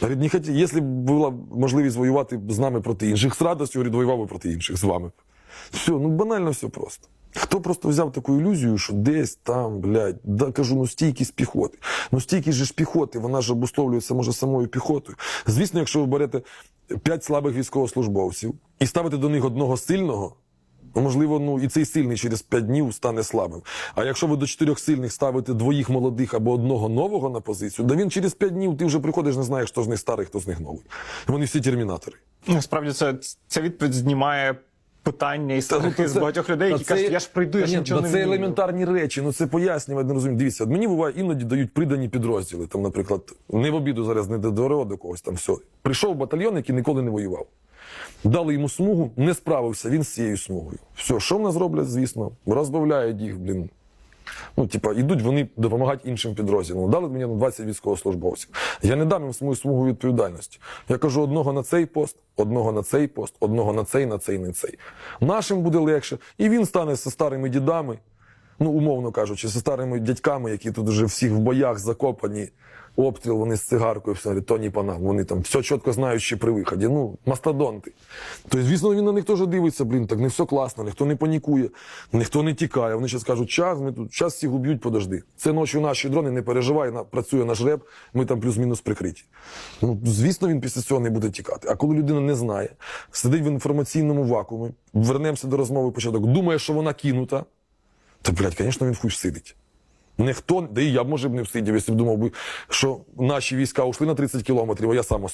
Говорить, не хотів, якщо б була можливість воювати з нами проти інших, з радістю говорить, воював би проти інших з вами. Все, ну банально все просто. Хто просто взяв таку ілюзію, що десь там, блядь, да, кажу, ну стійкість піхоти. Ну стійкість же ж піхоти, вона ж обусловлюється, може, самою піхотою. Звісно, якщо ви берете п'ять слабих військовослужбовців і ставите до них одного сильного, можливо, ну і цей сильний через 5 днів стане слабим. А якщо ви до чотирьох сильних ставите двоїх молодих або одного нового на позицію, да він через 5 днів ти вже приходиш, не знаєш, хто з них старий, хто з них новий. Вони всі термінатори. Насправді це ця відповідь знімає питання і страхи з багатьох людей, які кажуть, я ж прийду, я ж ні, нічого не Це елементарні речі, ну це пояснювати не розумію. Дивіться, мені буває іноді дають придані підрозділи. Там, наприклад, не в обіду зараз не до до когось там все. Прийшов батальйон, який ніколи не воював. Дали йому смугу, не справився він з цією смугою. Все, що в нас роблять, звісно, розбавляють їх, блін. Ну, типа, ідуть вони допомагати іншим підрозділам. Дали мені ну, 20 військовослужбовців. Я не дам їм свою смугу відповідальності. Я кажу, одного на цей пост, одного на цей пост, одного на цей, на цей, на цей. Нашим буде легше, і він стане зі старими дідами, ну, умовно кажучи, зі старими дядьками, які тут вже всіх в боях закопані. Обстріл, вони з цигаркою, все, говорять, то ні пана, вони там все чітко знають ще при виході. Ну, мастодонти. Тобто, звісно, він на них теж дивиться, блін, так не все класно, ніхто не панікує, ніхто не тікає. Вони зараз кажуть, час, ми тут час всіх уб'ють, подожди. Це ночі наші дрони, не переживай, працює наш реп, ми там плюс-мінус прикриті. Ну, звісно, він після цього не буде тікати. А коли людина не знає, сидить в інформаційному вакуумі, вернемося до розмови початок, думає, що вона кинута, то, блядь, звісно, він хуй сидить. Ніхто, да і я може б не всидів, якщо б думав що наші війська ушли на 30 кілометрів, а я сам